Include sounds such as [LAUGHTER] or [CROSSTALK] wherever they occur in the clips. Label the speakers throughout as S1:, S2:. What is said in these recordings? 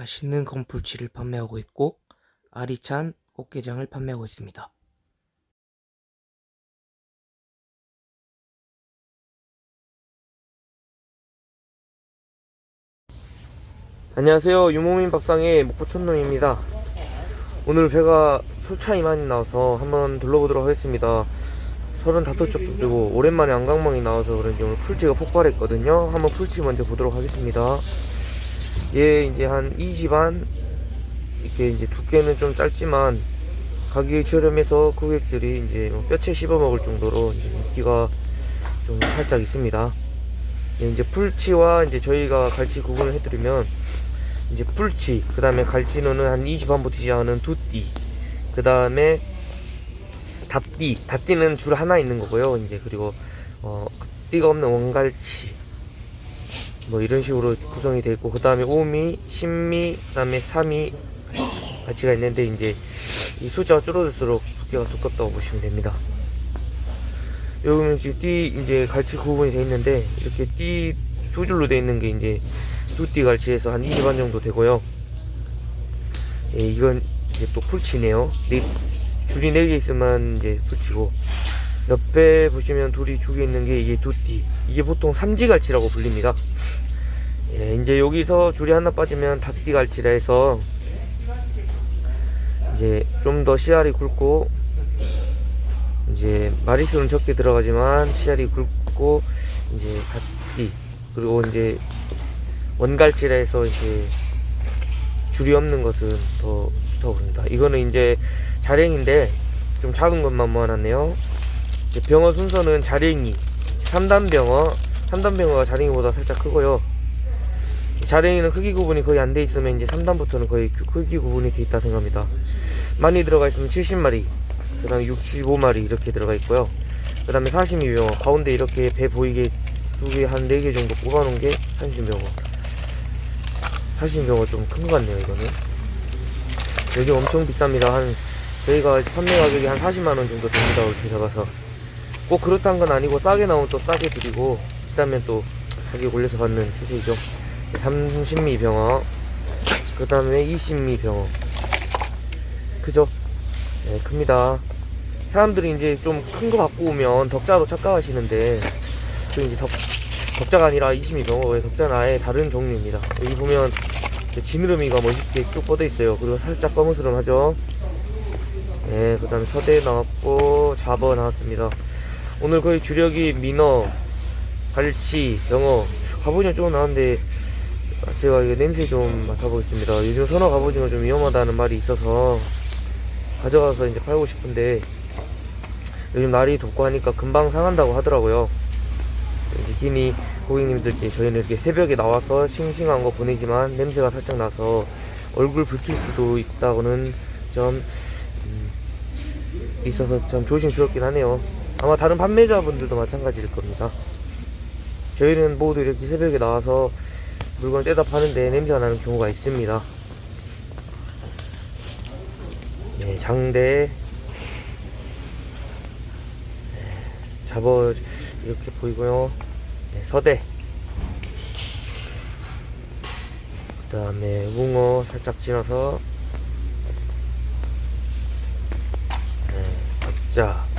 S1: 맛있는 건풀치를 판매하고 있고 아리찬 꽃게장을 판매하고 있습니다. 안녕하세요. 유모민 밥상의 목포촌놈입니다. 오늘 배가 솔차이 많이 나와서 한번 둘러보도록 하겠습니다. 35쪽 좀 되고 오랜만에 안강망이 나와서 그런지 오늘 풀치가 폭발했거든요. 한번 풀치 먼저 보도록 하겠습니다. 얘 이제 한 2지 반 이렇게 이제 두께는 좀 짧지만 가격이 저렴해서 고객들이 이제 뭐 뼈채 씹어 먹을 정도로 인기가 좀 살짝 있습니다. 예, 이제 풀치와 이제 저희가 갈치 구분을 해드리면 이제 풀치, 그 다음에 갈치노는 한 2지 반부터 시작하는 두띠, 그 다음에 닷띠, 닷띠는 줄 하나 있는 거고요. 이제 그리고 어 띠가 없는 원갈치, 뭐 이런 식으로 구성이 되어 있고 그 다음에 오미, 신미, 그 다음에 삼미 가치가 있는데 이제 이 숫자가 줄어들수록 두께가 두껍다고 보시면 됩니다. 여기는 지금 띠 이제 갈치 구분이 되어 있는데 이렇게 띠 두 줄로 되어 있는 게 이제 두 띠 갈치에서 한 2반 정도 되고요. 예, 이건 이제 또 풀치네요. 네, 줄이 4개 있으면 이제 풀치고 옆에 보시면 둘이 죽여 있는 게 이게 두띠. 이게 보통 삼지갈치라고 불립니다. 예, 이제 여기서 줄이 하나 빠지면 닭띠갈치라 해서 이제 좀 더 씨알이 굵고 이제 마리수는 적게 들어가지만 씨알이 굵고 이제 닭띠 그리고 이제 원갈치라 해서 이제 줄이 없는 것은 더 좋다고 봅니다. 이거는 이제 자랭인데 좀 작은 것만 모아놨네요 병어 순서는 자랭이 3단 병어 3단 병어가 자랭이보다 살짝 크고요. 자랭이는 크기 구분이 거의 안 돼 있으면 이제 3단부터는 거의 크- 크기 구분이 돼 있다 생각합니다. 많이 들어가 있으면 70마리 그 다음에 65마리 이렇게 들어가 있고요. 그 다음에 42병어 가운데 이렇게 배 보이게 두 개 한 네 개 정도 뽑아 놓은 게 30병어. 40병어 좀 큰 것 같네요 이거는. 여기 엄청 비쌉니다. 한 저희가 판매 가격이 한 40만원 정도 됩니다 얼추 잡아서 꼭 그렇다는 건 아니고 싸게 나오면 또 싸게 드리고 비싸면 또 가격 올려서 받는 추세이죠. 30미 병어 그 다음에 20미 병어. 그죠? 네 큽니다. 사람들이 이제 좀 큰 거 갖고 오면 덕자로 착각하시는데 그 이제 덕, 덕자가 아니라 20미 병어의 덕자는 아예 다른 종류입니다. 여기 보면 지느러미가 멋있게 쭉 뻗어 있어요. 그리고 살짝 검은스름하죠? 네, 그 다음에 서대 나왔고 잡어 나왔습니다. 오늘 거의 주력이 민어, 갈치, 병어, 갑오징어 조금 나왔는데 제가 이거 냄새 좀 맡아보겠습니다. 요즘 선어 갑오징어 좀 위험하다는 말이 있어서 가져가서 이제 팔고 싶은데 요즘 날이 덥고 하니까 금방 상한다고 하더라고요. 이제 기니 고객님들께 저희는 이렇게 새벽에 나와서 싱싱한 거 보내지만 냄새가 살짝 나서 얼굴 붉힐 수도 있다고는 좀 음, 있어서 참 조심스럽긴 하네요. 아마 다른 판매자분들도 마찬가지일 겁니다. 저희는 모두 이렇게 새벽에 나와서 물건을 떼다 파는데 냄새가 나는 경우가 있습니다. 네, 장대 네, 잡어 이렇게 보이고요. 네, 서대 그 다음에 웅어 살짝 지나서 네, 자,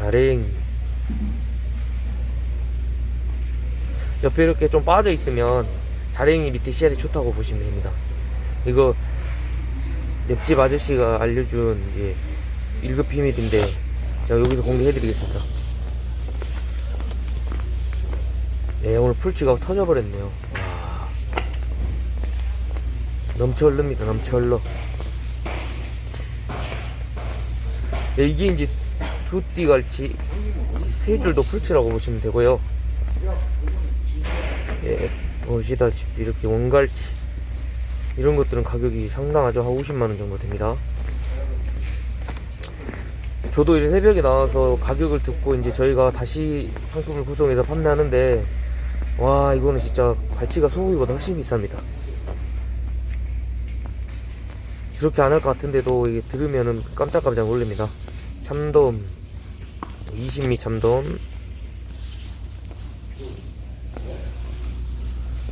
S1: 자랭. 옆에 이렇게 좀 빠져 있으면 자랭이 밑에 씨알이 좋다고 보시면 됩니다. 이거 옆집 아저씨가 알려준 이제 1급 비밀인데 제가 여기서 공개해 드리겠습니다. 네, 오늘 풀치가 터져 버렸네요. 와. 넘쳐 흐릅니다, 넘쳐 흘러. 네, 이게 이제 두 띠 갈치 세 줄도 풀치라고 보시면 되고요. 예, 보시다시피 이렇게 원갈치 이런 것들은 가격이 상당하죠. 한 50만원 정도 됩니다. 저도 이제 새벽에 나와서 가격을 듣고 이제 저희가 다시 상품을 구성해서 판매하는데 와 이거는 진짜 갈치가 소고기보다 훨씬 비쌉니다. 그렇게 안 할 것 같은데도 이게 들으면은 깜짝깜짝 놀랍니다. 참돔 20미 참돔.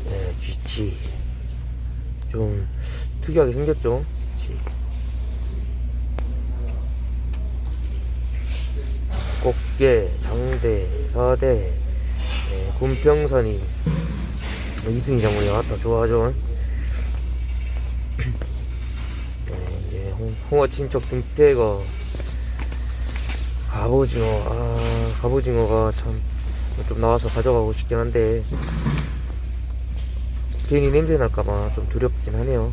S1: 네 쥐치. 좀 특이하게 생겼죠 지치. 꽃게, 장대, 사대, 네, 곰평선이 이순희 장군이 왔다 좋아하죠. [CLEARS THROAT] 네, 이제 홍, 홍어 친척 등태거 갑오징어. 아 갑오징어가 참 좀 나와서 가져가고 싶긴 한데 괜히 냄새 날까봐 좀 두렵긴 하네요.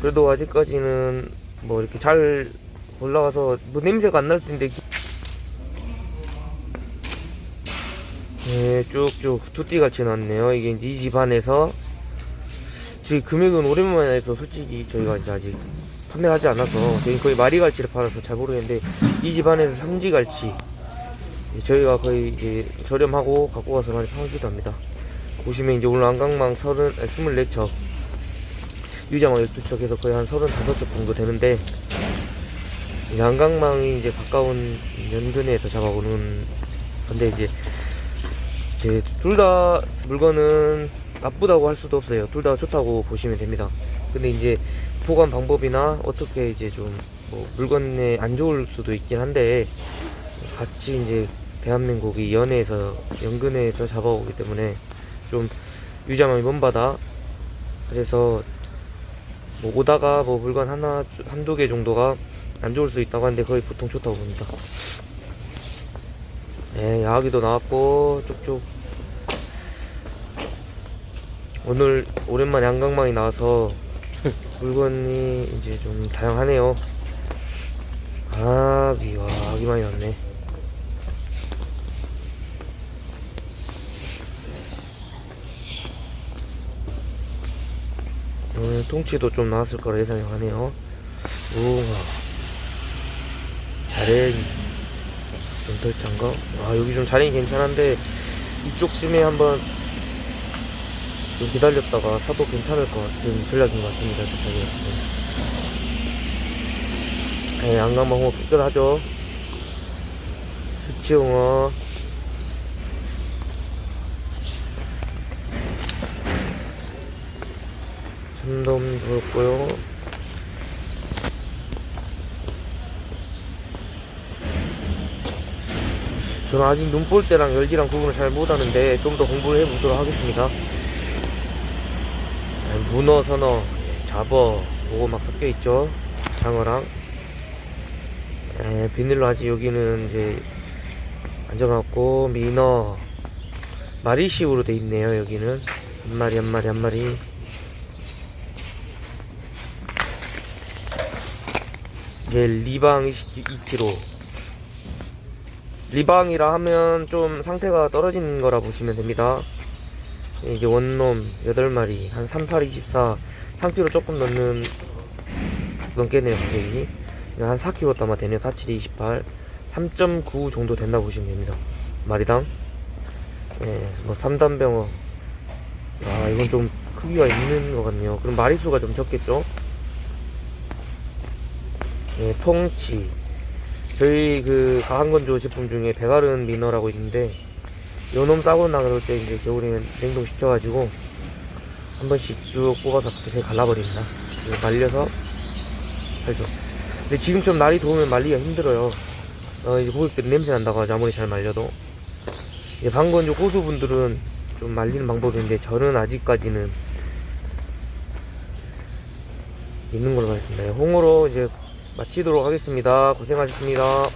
S1: 그래도 아직까지는 뭐 이렇게 잘 올라가서 뭐 냄새가 안날수 있는데 네, 쭉쭉 두띠같이 나왔네요. 이게 이제 이 집 안에서. 지금 금액은 오랜만에 해서 솔직히 저희가 이제 아직 판매하지 않아서 저희 거의 마리 갈치를 팔아서 잘 모르겠는데 이 집안에서 삼지 갈치 이제 저희가 거의 이제 저렴하고 갖고 가서 많이 팔기도 합니다. 보시면 이제 오늘 안강망 30, 아니, 24척 유자망 12척 해서 거의 한 35척 정도 되는데 이제 안강망이 이제 가까운 연근에서 잡아오는 건데 이제 둘 다 물건은 나쁘다고 할 수도 없어요. 둘 다 좋다고 보시면 됩니다. 근데 이제 보관 방법이나 어떻게 이제 좀 뭐 물건에 안 좋을 수도 있긴 한데 같이 이제 대한민국이 연해에서 연근해에서 잡아오기 때문에 좀 유자망이 먼 바다 그래서 뭐 오다가 뭐 물건 하나 한두 개 정도가 안 좋을 수 있다고 하는데 거의 보통 좋다고 봅니다. 네, 야기도 나왔고 쭉쭉 오늘 오랜만에 한강망이 나와서 [LAUGHS] 물건이 이제 좀 다양하네요. 아기 와 아기 많이 났네. 오늘 통치도 좀 나왔을 거라 예상이 가네요. 우와 잘해 연털장가? 아 여기 좀 자리 괜찮은데 이쪽쯤에 한번 좀 기다렸다가 사도 괜찮을 것 같은 전략인 것 같습니다 주차기 네, 안강망 홍어 깨끗하죠. 수치홍어. 참돔 보였고요. 저는 아직 눈볼 때랑 열기랑 구분을 잘 못하는데 좀 더 공부를 해보도록 하겠습니다. 네, 문어, 선어, 잡어, 뭐고 막 섞여 있죠. 장어랑. 에, 비닐로 아직 여기는 이제 앉아놨고 민어, 마리식으로 돼 있네요. 여기는 한 마리 한 마리 한 마리. 이게 리방 2kg. 리방이라 하면 좀 상태가 떨어진 거라 보시면 됩니다. 이제 원놈 8마리, 한 38, 24, 3kg 조금 넘는, 넘겠네요, 가격이. 한 4kg 담아 되네요. 47, 28, 3.9 정도 된다 보시면 됩니다. 마리당. 예, 뭐 3단병어. 아, 이건 좀 크기가 있는 것 같네요. 그럼 마리수가 좀 적겠죠? 예, 통치. 저희 그 가한건조 제품 중에 배가른 미너라고 있는데 요놈 싸거나 그럴 때 이제 겨울에는 냉동 시켜가지고 한 번씩 쭉 뽑아서 그렇게 갈라버립니다. 말려서 팔죠. 근데 지금 좀 날이 더우면 말리기가 힘들어요. 어, 이제 고객들이 냄새 난다고 하죠. 아무리 잘 말려도. 이제 방건조 고수분들은 좀 말리는 방법인데 저는 아직까지는 있는 걸로 하겠습니다. 홍어로 이제 마치도록 하겠습니다. 고생하셨습니다.